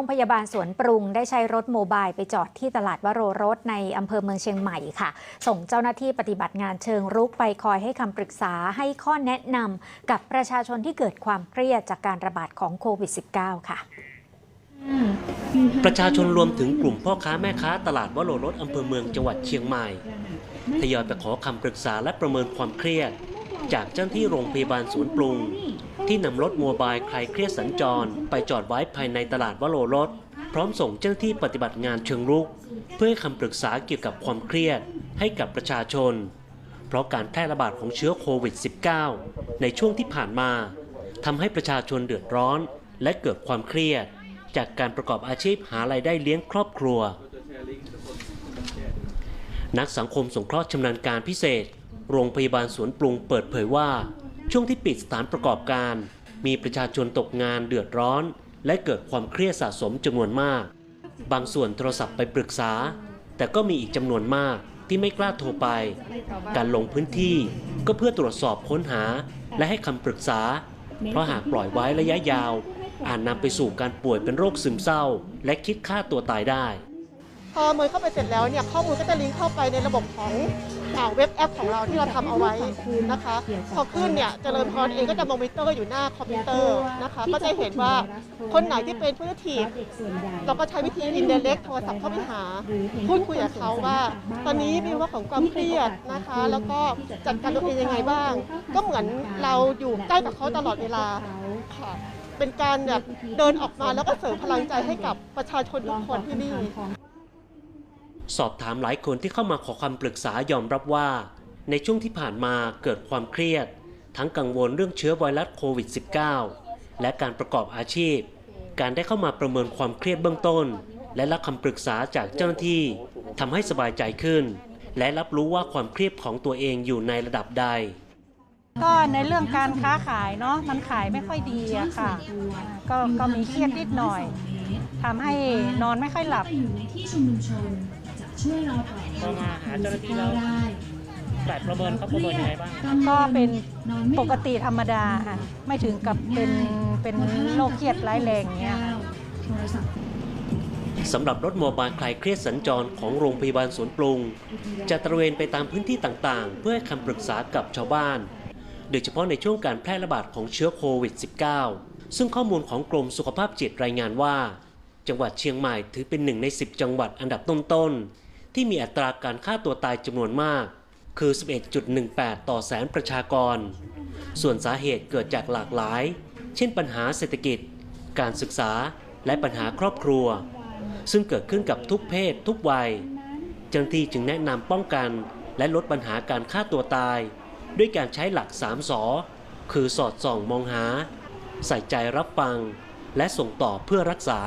รงพยาบาลสวนปรุงได้ใช้รถโมบายไปจอดที่ตลาดวโรรสในอำเภอเมืองเชียงใหม่ค่ะ ส่งเจ้าหน้าที่ปฏิบัติงานเชิงรุกไปคอยให้คำปรึกษาให้ข้อแนะนำกับประชาชนที่เกิดความเครียดจากการระบาดของโควิด -19 ค่ะประชาชนรวมถึงกลุ่มพ่อค้าแม่ค้าตลาดวโรรสอำเภอเมืองจังหวัดเชียงใหม่ทยอยไปขอคำปรึกษาและประเมินความเครียด จากเจ้าหน้าที่โรงพยาบาลสวนปรุง ที่นำรถโมบายคลายเครียดสัญจร ไปจอดไว้ภายในตลาดวโรรสพร้อมส่งเจ้าหน้าที่ปฏิบัติงานเชิงรุก เพื่อให้คำปรึกษาเกี่ยวกับความเครียดให้กับประชาชน เพราะการแพร่ระบาดของเชื้อโควิด -19 ในช่วงที่ผ่านมาทำให้ประชาชนเดือดร้อน และเกิดความเครียด จากการประกอบอาชีพหารายได้เลี้ยงครอบครัว นักสังคมสงเคราะห์ชำนาญการพิเศษ โรงพยาบาลสวนปรุงเปิดเผยว่า ช่วงที่ปิดสถานประกอบการ มีประชาชนตกงานเดือดร้อน และเกิดความเครียดสะสมจำนวนมาก บางส่วนโทรศัพท์ไปปรึกษา แต่ก็มีอีกจำนวนมากที่ไม่กล้าโทรไป การลงพื้นที่ก็เพื่อตรวจสอบค้นหา และให้คำปรึกษา เพราะหากปล่อยไว้ระยะยาว อาจนำไปสู่การป่วยเป็นโรคซึมเศร้า และคิดฆ่าตัวตายได้ พอเมินเข้าไปเสร็จแล้วเนี่ยข้อมูลก็จะลิงก์เข้าไปในระบบของเว็บแอปของเราที่เราทำเอาไว้นะคะพอขึ้นเนี่ยเจริญพรเองก็จะมอนิเตอร์อยู่หน้าคอมพิวเตอร์นะคะก็จะเห็นว่าคนไหนที่เป็นผู้ทีเราก็ใช้วิธีอินเดเล็กโทรศัพท์เข้าไปหาพูดคุยกับเขาว่า ตอนนี้มีว่าของความเครียดนะคะ แล้วก็จัดการตัวเองยังไงบ้าง ก็เหมือนเราอยู่ใกล้กับเขาตลอดเวลาค่ะเป็นการแบบเดินออกมาแล้วก็เสริมพลังใจให้กับประชาชนทุกคนที่นี่ สอบถามหลายคนที่เข้ามาขอคำปรึกษายอมรับว่า ในช่วงที่ผ่านมาเกิดความเครียด ทั้งกังวลเรื่องเชื้อไวรัสโควิด -19 และการประกอบอาชีพ การได้เข้ามาประเมินความเครียดเบื้องต้น และรับคำปรึกษาจากเจ้าหน้าที่ทำให้สบายใจขึ้น และรับรู้ว่าความเครียดของตัวเองอยู่ในระดับใดก็ในเรื่องการค้าขายเนาะมันขายไม่ค่อยดีอะค่ะ ก็ก็มีเครียดนิดหน่อยทำให้นอนไม่ค่อยหลับอยู่ในที่ ช่วยเราถอยพอมาหาเจ้าหน้าที่แล้ว ได้ฝ่ประเมินเขาประเมินยังไงบ้าง ก็เป็นปกติธรรมดาค่ะไม่ถึงกับเป็นเป็นโรคเครียดร้ายแรงอย่างเงี้ยค่ะ สำหรับรถโมบายคลายเครียดสัญจรของโรงพยาบาลสวนปรุง จะตระเวนไปตามพื้นที่ต่างๆ เพื่อให้คำปรึกษากับชาวบ้าน โดยเฉพาะในช่วงการแพร่ระบาดของเชื้อโควิด -19 ซึ่งข้อมูลของกรมสุขภาพจิตรายงานว่า จังหวัดเชียงใหม่ถือเป็นหนึ่งใน 10 จังหวัดอันดับต้น ๆ ที่มีอัตราการฆ่าตัวตายจำนวนมาก คือ 11.18 ต่อแสนประชากร ส่วนสาเหตุเกิดจากหลากหลาย เช่นปัญหาเศรษฐกิจ การศึกษา และปัญหาครอบครัว ซึ่งเกิดขึ้นกับทุกเพศทุกวัย เจ้าหน้าที่จึงแนะนำป้องกัน และลดปัญหาการฆ่าตัวตาย ด้วยการใช้หลัก3สอคือสอดส่องมองหา ใส่ใจรับฟัง และส่งต่อเพื่อรักษา